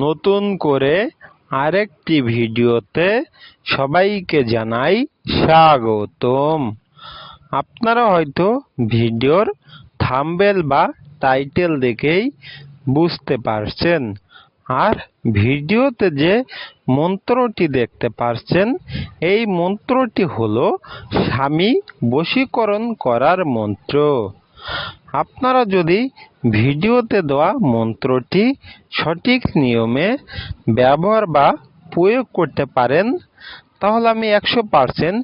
নতুন করে আরেকটি ভিডিওতে সবাইকে জানাই স্বাগতম। আপনারা হয়তো ভিডিওর থাম্বনেল বা টাইটেল দেখেই বুঝতে পারছেন। আর ভিডিওতে যে মন্ত্রটি দেখতে পারছেন, এই মন্ত্রটি হলো স্বামী বশীকরণ করার মন্ত্র। আপনারা যদি ভিডিওতে দেওয়া মন্ত্রটি সঠিক নিয়মে ব্যবহার বা প্রয়োগ করতে পারেন, তাহলে আমি একশো পার্সেন্ট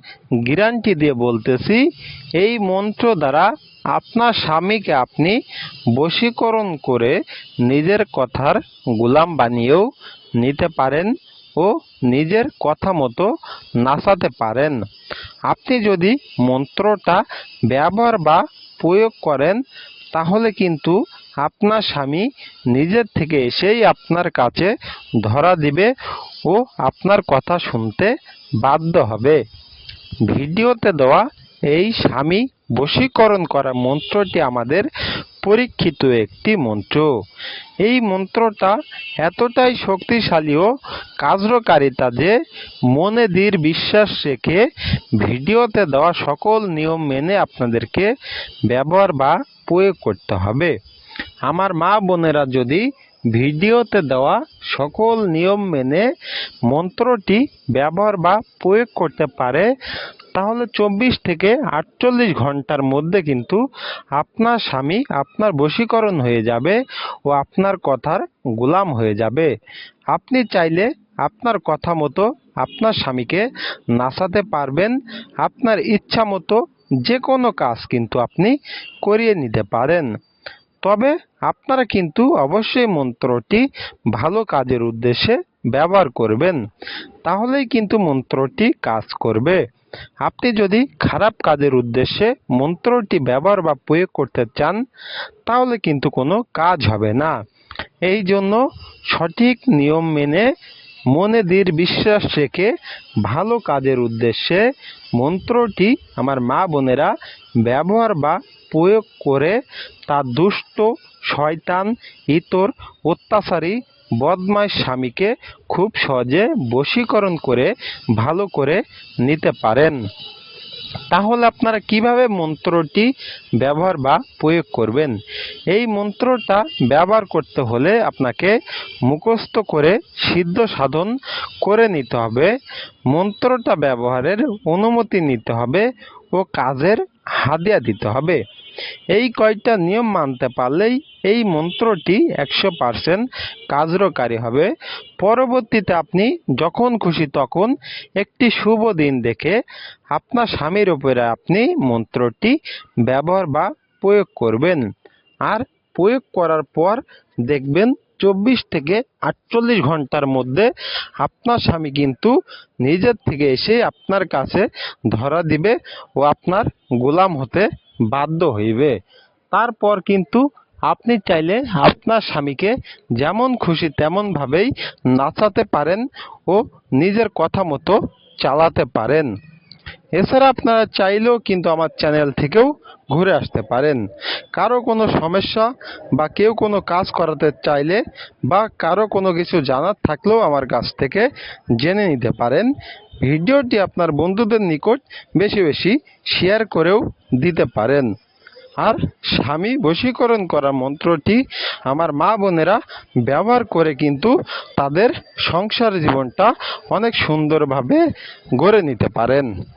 গ্যারান্টি দিয়ে বলতেছি, এই মন্ত্র দ্বারা আপনার স্বামীকে আপনি বশীকরণ করে নিজের কথার গোলাম বানিয়েও নিতে পারেন ও নিজের কথা মতো নাচাতে পারেন। আপনি যদি মন্ত্রটা ব্যবহার বা প্রয়োগ করেন, তাহলে কিন্তু আপনার স্বামী নিজের থেকে এসেই আপনার কাছে ধরা দিবে ও আপনার কথা শুনতে বাধ্য হবে। ভিডিওতে দেওয়া এই স্বামী বশীকরণ করা মন্ত্রটি আমাদের পরীক্ষিত একটি মন্ত্র। এই মন্ত্রটা এতটাই শক্তিশালী ও কার্যকারিতা যে মনে দৃঢ় বিশ্বাস রেখে ভিডিওতে দেওয়া সকল নিয়ম মেনে আপনাদেরকে ব্যবহার বা প্রয়োগ করতে হবে। আমার মা বোনেরা যদি ভিডিওতে দেওয়া সকল নিয়ম মেনে মন্ত্রটি ব্যবহার বা প্রয়োগ করতে পারে তাহলে চব্বিশ থেকে আটচল্লিশ ঘণ্টার মধ্যে কিন্তু আপনার স্বামী আপনার বশীকরণ হয়ে যাবে ও আপনার কথার গোলাম হয়ে যাবে। আপনি চাইলে আপনার কথা মতো আপনার স্বামীকে নাচাতে পারবেন। আপনার ইচ্ছা মতো যে কোনো কাজ কিন্তু আপনি করিয়ে নিতে পারেন। তবে আপনারা কিন্তু অবশ্যই মন্ত্রটি ভালো কাজের উদ্দেশ্যে ব্যবহার করবেন। তাহলেই কিন্তু মন্ত্রটি কাজ করবে। আপনি যদি খারাপ কাজের উদ্দেশ্যে মন্ত্রটি ব্যবহার বা প্রয়োগ করতে চান, তাহলে কিন্তু কোনো কাজ হবে না। এই জন্য সঠিক নিয়ম মেনে মনে দৃঢ় বিশ্বাস রেখে ভালো কাজের উদ্দেশ্যে মন্ত্রটি আমার মা বোনেরা ব্যবহার বা প্রয়োগ করে তার দুষ্ট, শয়তান, ইতর, অত্যাচারী বদমাস স্বামীকে খুব সহজে বশীকরণ করে, ভালো করে নিতে পারেন। তাহলে আপনারা কীভাবে মন্ত্রটি ব্যবহার বা প্রয়োগ করবেন? এই মন্ত্রটা ব্যবহার করতে হলে আপনাকে মুখস্থ করে সিদ্ধ সাধন করে নিতে হবে। মন্ত্রটা ব্যবহারের অনুমতি নিতে হবে ও কাজের হাদিয়া দিতে হবে। এই কয়টা নিয়ম মানতে পারলেই এই মন্ত্রটি একশো পার্সেন্ট কার্যকারী হবে। পরবর্তীতে আপনি যখন খুশি তখন একটি শুভ দিন দেখে আপনার স্বামীর উপরে আপনি মন্ত্রটি ব্যবহার বা প্রয়োগ করবেন। আর প্রয়োগ করার পর দেখবেন চব্বিশ থেকে আটচল্লিশ ঘণ্টার মধ্যে আপনার স্বামী কিন্তু নিজের থেকে এসে আপনার কাছে ধরা দিবে ও আপনার গোলাম হতে বাধ্য হইবে। তারপর কিন্তু আপনি চাইলে আপনার স্বামীকে যেমন খুশি তেমনভাবেই নাচাতে পারেন ও নিজের কথা মতো চালাতে পারেন। এছাড়া আপনারা চাইলেও কিন্তু আমার চ্যানেল থেকেও ঘুরে আসতে পারেন। কারও কোনো সমস্যা বা কেউ কোনো কাজ করাতে চাইলে বা কারও কোনো কিছু জানার থাকলেও আমার কাছ থেকে জেনে নিতে পারেন। ভিডিওটি আপনার বন্ধুদের নিকট বেশি বেশি শেয়ার করেও দিতে পারেন। আর স্বামী বশীকরণ করা মন্ত্রটি আমার মা বোনেরা ব্যবহার করে কিন্তু তাদের সংসার জীবনটা অনেক সুন্দরভাবে গড়ে নিতে পারেন।